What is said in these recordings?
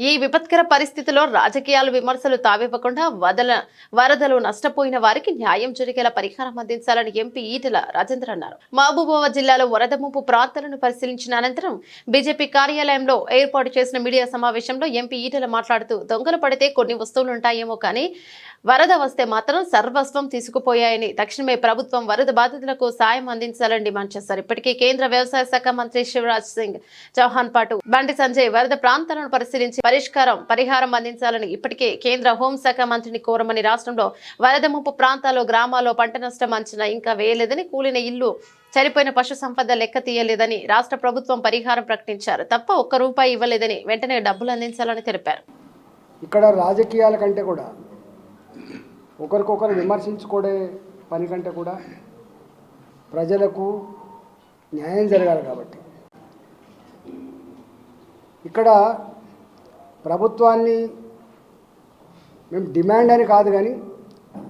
ఈ విపత్కర పరిస్థితిలో రాజకీయాలు విమర్శలు తావివ్వకుండా వదల వరదలు నష్టపోయిన వారికి న్యాయం జరిగేలా పరిహారం అందించాలని ఎంపీ ఈటెల రాజేంద్ర అన్నారు. మహబూబాబాద్ జిల్లాలో వరద ముంపు ప్రాంతాలను పరిశీలించిన అనంతరం బీజేపీ కార్యాలయంలో ఏర్పాటు చేసిన మీడియా సమావేశంలో ఎంపీ ఈటెల మాట్లాడుతూ దొంగలు పడితే కొన్ని వస్తువులు ఉంటాయేమో కానీ వరద వస్తే మాత్రం సర్వస్వం తీసుకుపోయాయని తక్షణమే ప్రభుత్వం వరద బాధితులకు సాయం అందించాలని డిమాండ్ చేశారు ఇప్పటికే కేంద్ర వ్యవసాయ శాఖ మంత్రి శివరాజ్ సింగ్ చౌహాన్ పాటు బండి సంజయ్ వరద ప్రాంతాలను పరిశీలించి పరిష్కారం పరిహారం అందించాలని ఇప్పటికే కేంద్ర హోంశాఖ మంత్రిని కోరమని రాష్ట్రంలో వరద ముప్పు ప్రాంతాల్లో గ్రామాల్లో పంట నష్టం అంచనా ఇంకా వేయలేదని కూలిన ఇల్లు చనిపోయిన పశు సంపద లెక్క తీయలేదని రాష్ట్ర ప్రభుత్వం పరిహారం ప్రకటించారు. తప్ప ఒక్క రూపాయి ఇవ్వలేదని వెంటనే డబ్బులు అందించాలని తెలిపారు. ఇక్కడ రాజకీయాల కంటే కూడా ఒకరికొకరు విమర్శించుకోడే పని కంటే కూడా ప్రజలకు న్యాయం జరగాలి కాబట్టి. ఇక్కడ ప్రభుత్వాన్ని మేము డిమాండ్ అని కాదు కానీ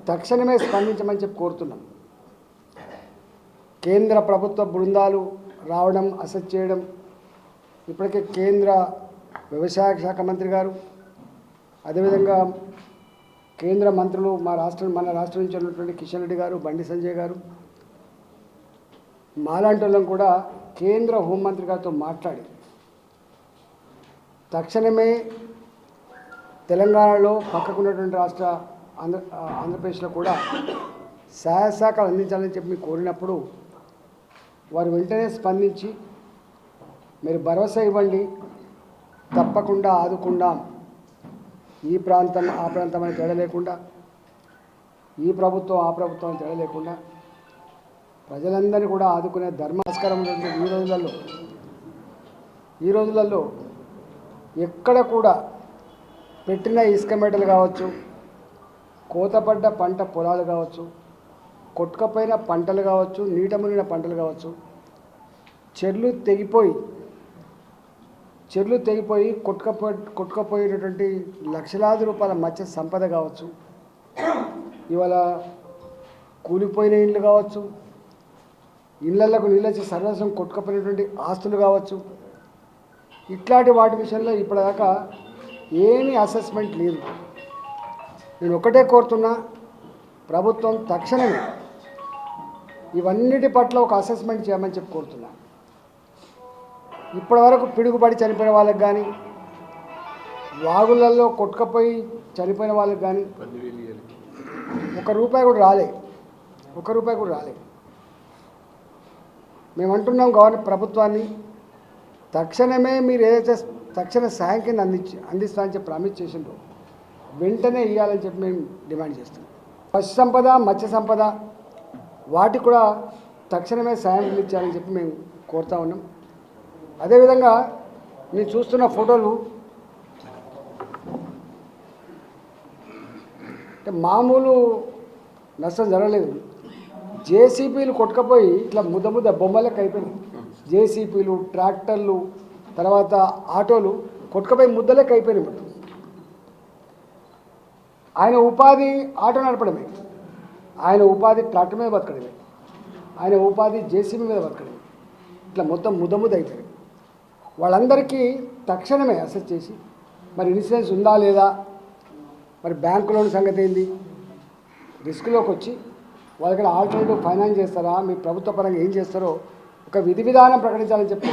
తక్షణమే స్పందించమని చెప్పి కోరుతున్నాం. కేంద్ర ప్రభుత్వ బృందాలు రావడం అసెట్ చేయడం ఇప్పటికే కేంద్ర వ్యవసాయ శాఖ మంత్రి గారు అదేవిధంగా కేంద్ర మంత్రులు మా రాష్ట్రం మన రాష్ట్రం నుంచి ఉన్నటువంటి కిషన్ రెడ్డి గారు బండి సంజయ్ గారు మాలాంటి కూడా కేంద్ర హోంమంత్రి గారితో మాట్లాడి తక్షణమే తెలంగాణలో పక్కకున్నటువంటి రాష్ట్ర ఆంధ్ర ఆంధ్రప్రదేశ్లో కూడా సహాయ శాఖలు అందించాలని చెప్పి మీకు కోరినప్పుడు వారు వెంటనే స్పందించి మీరు భరోసా ఇవ్వండి తప్పకుండా ఆదుకుందాం. ఈ ప్రాంతం ఆ ప్రాంతం అని తేడా లేకుండా ఈ ప్రభుత్వం ఆ ప్రభుత్వం అని తేడా లేకుండా ప్రజలందరినీ కూడా ఆదుకునే ధర్మాస్కారం ఈ రోజులలో ఈ రోజులలో ఎక్కడ కూడా పెట్టిన ఇసుక మెటలు కావచ్చు కోతపడ్డ పంట పొలాలు కావచ్చు కొట్టుకపోయిన పంటలు కావచ్చు నీట మునిగిన పంటలు కావచ్చు చెర్లు తెగిపోయి చెర్లు తెగిపోయి కొట్టుకపో కొట్టుకపోయేటటువంటి లక్షలాది రూపాయల మత్స్య సంపద కావచ్చు. ఇవాళ కూలిపోయిన ఇండ్లు కావచ్చు ఇళ్ళకు నీళ్ళొచ్చి సర్వస్వం కొట్టుకపోయినటువంటి ఆస్తులు కావచ్చు. ఇట్లాంటి వాటి విషయంలో ఇప్పటిదాకా ఏమీ అసెస్మెంట్ లేదు. నేను ఒకటే కోరుతున్నా ప్రభుత్వం తక్షణమే ఇవన్నిటి పట్ల ఒక అసెస్మెంట్ చేయమని చెప్పి కోరుతున్నా. ఇప్పటివరకు పిడుగుపడి చనిపోయిన వాళ్ళకి కానీ వాగులలో కొట్టుకపోయి చనిపోయిన వాళ్ళకి కానీ ఒక రూపాయి కూడా రాలే. ఒక రూపాయి కూడా రాలే. మేము అంటున్నాం గవర్నమెంట్ ప్రభుత్వాన్ని తక్షణమే మీరు ఏదైతే తక్షణ సాయం కింద అందించి అందిస్తామని చెప్పి ప్రామిస్ చేసిండ్రు వెంటనే ఇవ్వాలని చెప్పి మేము డిమాండ్ చేస్తున్నాం. పశు సంపద మత్స్య సంపద వాటికి కూడా తక్షణమే సాయం అందించాలని చెప్పి మేము కోరుతా ఉన్నాం. అదేవిధంగా నేను చూస్తున్న ఫోటోలు అంటే మామూలు నష్టం జరగలేదు. జేసీపీలు కొట్టుకపోయి ఇట్లా ముద్ద ముద్ద బొమ్మలకు అయిపోయినాయి. జేసీపీలు ట్రాక్టర్లు తర్వాత ఆటోలు కొట్టుకపోయి ముద్దలకి అయిపోయినాయి మొత్తం. ఆయన ఉపాధి ఆటో నడపడమే. ఆయన ఉపాధి ట్రాక్టర్ మీద బతకడమే. ఆయన ఉపాధి జేసీబీ మీద బతకడమే. ఇట్లా మొత్తం ముద్ద ముద్ద అయిపోయింది వాళ్ళందరికీ తక్షణమే అసెస్ చేసి మరి ఇన్సూరెన్స్ ఉందా లేదా? మరి బ్యాంకు లోన్ సంగతి ఏంది? రిస్క్లోకి వచ్చి వాళ్ళకి ఆల్టర్నేటివ్ ఫైనాన్స్ చేస్తారా? మీ ప్రభుత్వ పరంగా ఏం చేస్తారో ఒక విధి విధానం ప్రకటించాలని చెప్పి